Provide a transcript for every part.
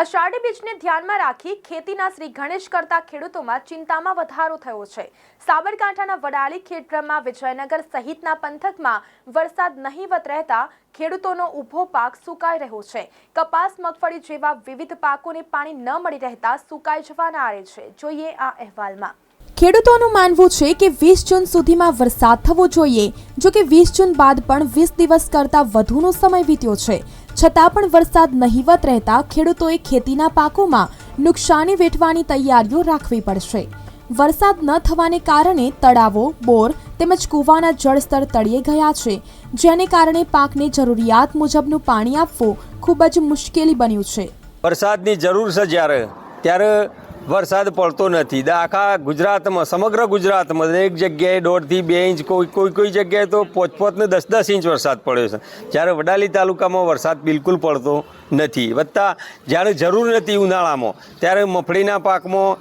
અષાઢી બીજને ધ્યાનમાં રાખી ખેતીના શ્રી ગણેશ કરતા ખેડૂતોમાં ચિંતામાં વધારો થયો છે. સાબરકાંઠાના વડાલી ખેડબ્રહ્મા વિજયનગર સહિતના પંથકમાં વરસાદ નહીવત રહેતા ખેડૂતોનો ઊભો પાક સુકાઈ રહ્યો છે. કપાસ, મગફળી જેવા વિવિધ પાકોને પાણી ન મળી રહેતા સુકાઈ જવાના આરે છે. જોઈએ આ અહેવાલમાં. ખેડૂતોનું માનવું છે કે વીસ જૂન સુધીમાં વરસાદ થવો જોઈએ જો કે વીસ જૂન બાદ પણ વીસ દિવસ કરતાં વધુનો સમય વીત્યો છે. છતાં પણ વરસાદ નહીવત રહેતા ખેડૂતોએ ખેતીના પાકોમાં નુકસાની વેઠવાની તૈયારીઓ રાખવી પડશે. વરસાદ ન થવાને કારણે તળાવો, બોર તેમજ કૂવાના જળસ્તર તળિયે ગયા છે, જેને કારણે પાકને જરૂરિયાત મુજબનું પાણી આપવું ખૂબ જ મુશ્કેલી બન્યું છે. વરસાદની જરૂર છે જ્યારે. ત્યારે વરસાદ પડતો નથી. આખા ગુજરાતમાં, સમગ્ર ગુજરાતમાં એક જગ્યાએ દોઢથી બે ઇંચ, કોઈ કોઈ કોઈ જગ્યાએ તો પોચ પોચને દસ દસ ઇંચ વરસાદ પડ્યો છે. જ્યારે વડાલી તાલુકામાં વરસાદ બિલકુલ પડતો નથી. વત્તા જ્યારે જરૂર નથી ઉનાળામાં, ત્યારે મફળીના પાકમાં,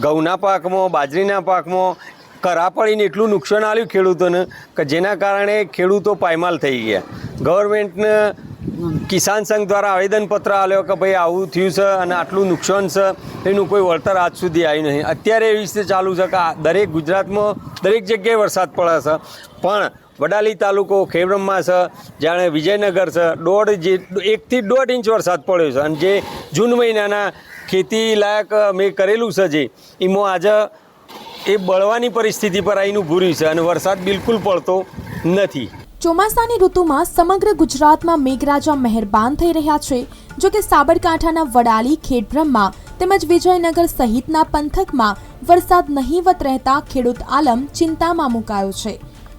ઘઉંના પાકમાં, બાજરીના પાકમાં કરા પડીને એટલું નુકસાન આવ્યું ખેડૂતોને કે જેના કારણે ખેડૂતો પાયમાલ થઈ ગયા. ગવર્મેન્ટને કિસાન સંઘ દ્વારા આવેદનપત્ર આલ્યો કે ભાઈ આવું થયું છે અને આટલું નુકસાન છે, એનું કોઈ વળતર આજ સુધી આવ્યું નહીં. અત્યારે એવી રીતે ચાલુ છે કે દરેક ગુજરાતમાં દરેક જગ્યાએ વરસાદ પડે છે. પણ વડાલી તાલુકો ખેબ્રહ્મા છે, જાણે વિજયનગર છે, દોઢ જે, એકથી દોઢ ઇંચ વરસાદ પડ્યો છે. અને જે જૂન મહિનાના ખેતી લાયક મેં કરેલું છે જે, એમાં આજે એ બળવાની પરિસ્થિતિ પર આવીને ઊભું છે અને વરસાદ બિલકુલ પડતો નથી. ચોમાસાની ઋતુમાં સમગ્ર ગુજરાતમાં મેઘરાજા મહેરબાન થઈ રહ્યા છે. જો કે સાબરકાંઠાના વડાલી, ખેડબ્રહ્મા તેમજ વિજયનગર સહિતના પંથકમાં વરસાદ નહીવત રહેતા ખેડૂત આલમ ચિંતામાં મુકાયો છે.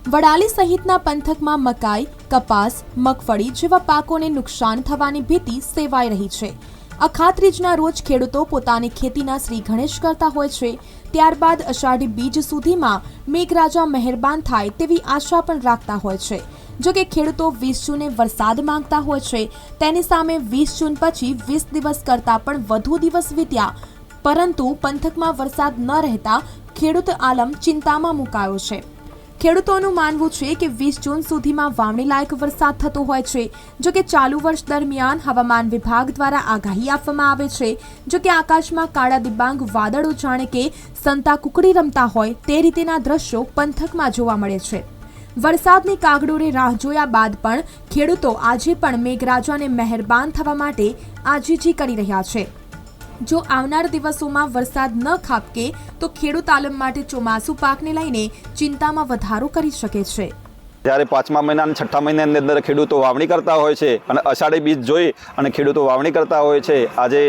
વડાલી સહિતના પંથકમાં મકાઈ, કપાસ, મગફળી જેવા પાકોને નુકસાન થવાની ભીતિ સેવાઈ રહી છે. અખાત્રીજના રોજ ખેડૂતો પોતાની ખેતીના શ્રી ગણેશ કરતા હોય છે. ત્યારબાદ અષાઢી બીજ સુધીમાં મેઘરાજા મહેરબાન થાય તેવી આશા પણ રાખતા હોય છે. જો કે ખેડૂતો વીસ જૂને વરસાદ માંગતા હોય છે, તેની સામે વીસ જૂન પછી વીસ દિવસ કરતાં પણ વધુ દિવસ વીત્યા. પરંતુ પંથકમાં વરસાદ ન રહેતા ખેડૂત આલમ ચિંતામાં મુકાયો છે. ખેડૂતોનું માનવું છે કે વીસ જૂન સુધીમાં વાવણી લાયક વરસાદ થતો હોય છે, જો કે ચાલુ વર્ષ દરમિયાન હવામાન વિભાગ દ્વારા આગાહી આપવામાં આવે છે, જો કે આકાશમાં કાળા દિબાંગ વાદળો જાણે કે સંતા કુકડી રમતા હોય તે રીતેના દ્રશ્યો પંથકમાં જોવા મળે છે. વરસાદની કાગડોરે રાહ જોયા બાદ પણ ખેડૂતો આજે પણ મેઘરાજાને મહેરબાન થવા માટે આજીજી કરી રહ્યા છે. જો આવનાર દિવસોમાં વરસાદ ન ખાબકે, તો ખેડૂત આલમ માટે ચોમાસુ પાકને લઈને ચિંતામાં વધારો કરી શકે છે. જ્યારે પાંચમા મહિના અને છઠ્ઠા મહિનાની અંદર ખેડૂતો વાવણી કરતા હોય છે અને અષાઢી બીજ જોઈ અને ખેડૂતો વાવણી કરતા હોય છે, આજે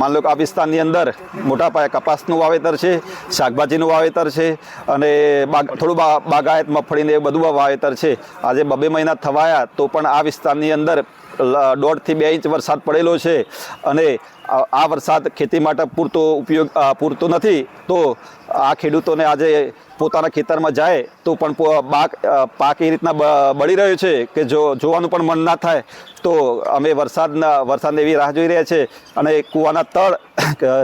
માન લો કે આ વિસ્તારની અંદર મોટા પાયે કપાસનું વાવેતર છે, શાકભાજીનું વાવેતર છે અને બાગ થોડું બા બાગાયત મગફળીને એ બધું વાવેતર છે. આજે બબે મહિના થવાયા તો પણ આ વિસ્તારની અંદર દોઢથી બે ઇંચ વરસાદ પડેલો છે અને આ વરસાદ ખેતી માટે પૂરતો ઉપયોગ પૂરતો નથી, તો આ ખેડૂતોને આજે પોતાના ખેતરમાં જાય, તો પણ પાક પાક એ રીતના બળી રહ્યો છે કે જો, જોવાનું પણ મન ના થાય, તો અમે વરસાદના, વરસાદની એવી રાહ જોઈ રહ્યા છે. અને કૂવાના તળ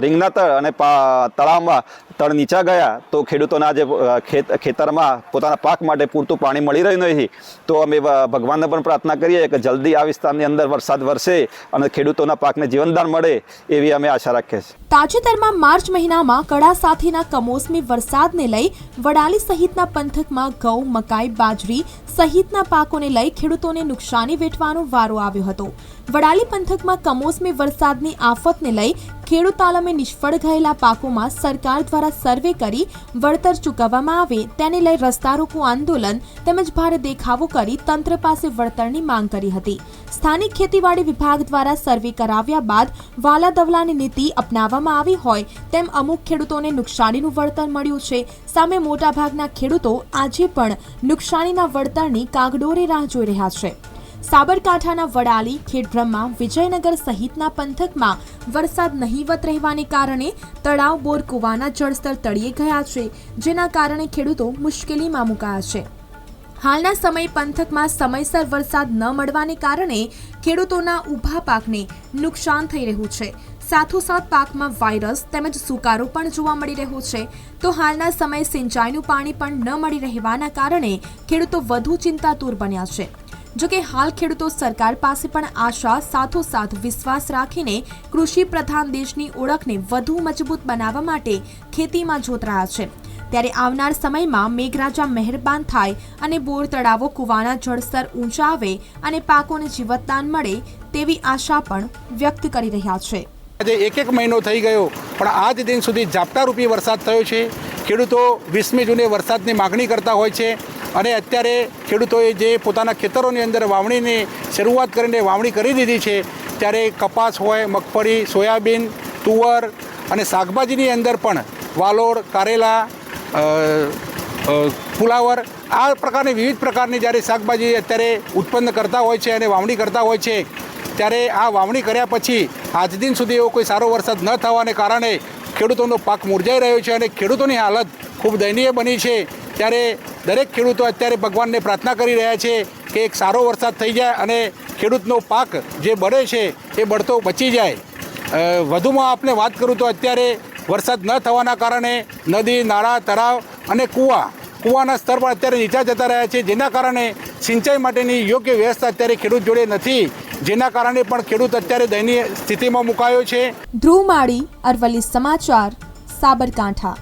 રીંગના તળ અને તળાવમાં તળ નીચા ગયા તો ખેડૂતોના જે ખેત, ખેતરમાં પોતાના પાક માટે પૂરતું પાણી મળી રહ્યું નથી તો અમે ભગવાનને પણ પ્રાર્થના કરીએ કે જલ્દી આ વિસ્તારની અંદર વરસાદ વરસે અને ખેડૂતોના પાકને જીવનદાન મળે એવી અમે આશા રાખીએ છીએ. તાજેતરમાં માર્ચ મહિનામાં કડા સાથેના કમોસમી વરસાદને લઈ વડાલી સહિતના પંથકમાં ઘઉં, મકાઈ, બાજરી સહિતના પાકોને લઈ ખેડૂતોને નુકસાની વેઠવાનો વારો આવ્યો હતો. વડાલી પંથકમાં કમોસમી વરસાદની આફતને લઈ ખેડૂત આલમે નિષ્ફળ ગયેલા પાકોમાં સરકાર દ્વારા સર્વે કરી વળતર ચૂકવવામાં આવે તેને લઈ રસ્તા રોકો આંદોલન તેમજ ભારે દેખાવો કરી તંત્ર પાસે વળતરની માંગ કરી હતી. સ્થાનિક ખેતીવાડી વિભાગ દ્વારા સર્વે કરાવ્યા બાદ વાલા દવલાની નીતિ અપનાવવામાં આવી હોય તેમ અમુક ખેડૂતોને નુકસાનીનું વળતર મળ્યું છે. સામે મોટાભાગના ખેડૂતો આજે પણ નુકસાનીના વળતરની કાગડોરે રાહ જોઈ રહ્યા છે. સાબરકાંઠાના વડાલી, ખેડબ્રહ્મા, વિજયનગર સહિતના પંથકમાં વરસાદ નહીવત રહેવાને કારણે તળાવ બોર કૂવાના જળસ્તર તળિયે ગયા છે, જેના કારણે ખેડૂતો મુશ્કેલીમાં મુકાયા છે. હાલના સમય પંથકમાં સમયસર વરસાદ ન મળવાને કારણે ખેડૂતોના ઊભા પાકને નુકસાન થઈ રહ્યું છે. સાથોસાથ પાકમાં વાયરસ તેમજ સુકારો પણ જોવા મળી રહ્યો છે. તો હાલના સમયે સિંચાઈનું પાણી પણ ન મળી રહેવાના કારણે ખેડૂતો વધુ ચિંતાતુર બન્યા છે. જોકે હાલ ખેડૂતો સરકાર પાસે પણ આશા, સાથોસાથ વિશ્વાસ રાખીને કૃષિ પ્રધાન દેશની ઓળખને વધુ મજબૂત બનાવવા માટે ખેતીમાં જોતરાયા છે. ત્યારે આવનાર સમયમાં મેઘરાજા મહેરબાન થાય અને બોર તળાવો કુવાના જળસ્તર ઊંચા આવે અને પાકોને જીવતદાન મળે તેવી આશા પણ વ્યક્ત કરી રહ્યા છે. આજે એક એક મહિનો થઈ ગયો, પણ આજ દિન સુધી ઝાપટારૂપી વરસાદ થયો છે. ખેડૂતો વીસમી જૂને વરસાદની માગણી કરતા હોય છે અને અત્યારે ખેડૂતોએ જે પોતાના ખેતરોની અંદર વાવણીની શરૂઆત કરીને વાવણી કરી દીધી છે, ત્યારે કપાસ હોય, મગફળી, સોયાબીન, તુવર અને શાકભાજીની અંદર પણ વાલોર કારેલા ફુલાવર આ પ્રકારની વિવિધ પ્રકારની જ્યારે શાકભાજી અત્યારે ઉત્પન્ન કરતા હોય છે અને વાવણી કરતા હોય છે ત્યારે આ વાવણી કર્યા પછી આજ દિન સુધી એવો કોઈ સારો વરસાદ ન થવાને કારણે ખેડૂતોનો પાક મુરઝાઈ રહ્યો છે અને ખેડૂતોની હાલત ખૂબ દયનીય બની છે. ત્યારે દરેક ખેડૂતો અત્યારે ભગવાનને પ્રાર્થના કરી રહ્યા છે કે એક સારો વરસાદ થઈ જાય અને ખેડૂતનો પાક જે બળે છે એ બળતો બચી જાય. વધુમાં આપણે વાત કરું તો અત્યારે વરસાદ ન થવાના કારણે નદી, નાળા, તળાવ અને કૂવા, કૂવાના સ્તર પણ અત્યારે નીચા જતા રહ્યા છે. જેના કારણે સિંચાઈ માટેની યોગ્ય વ્યવસ્થા અત્યારે ખેડૂત જોડે નથી. જેના કારણે પણ ખેડૂત અત્યારે દયનીય સ્થિતિમાં મુકાયો છે. ધ્રુવ માળી અરવલ્લી સમાચાર સાબરકાંઠા.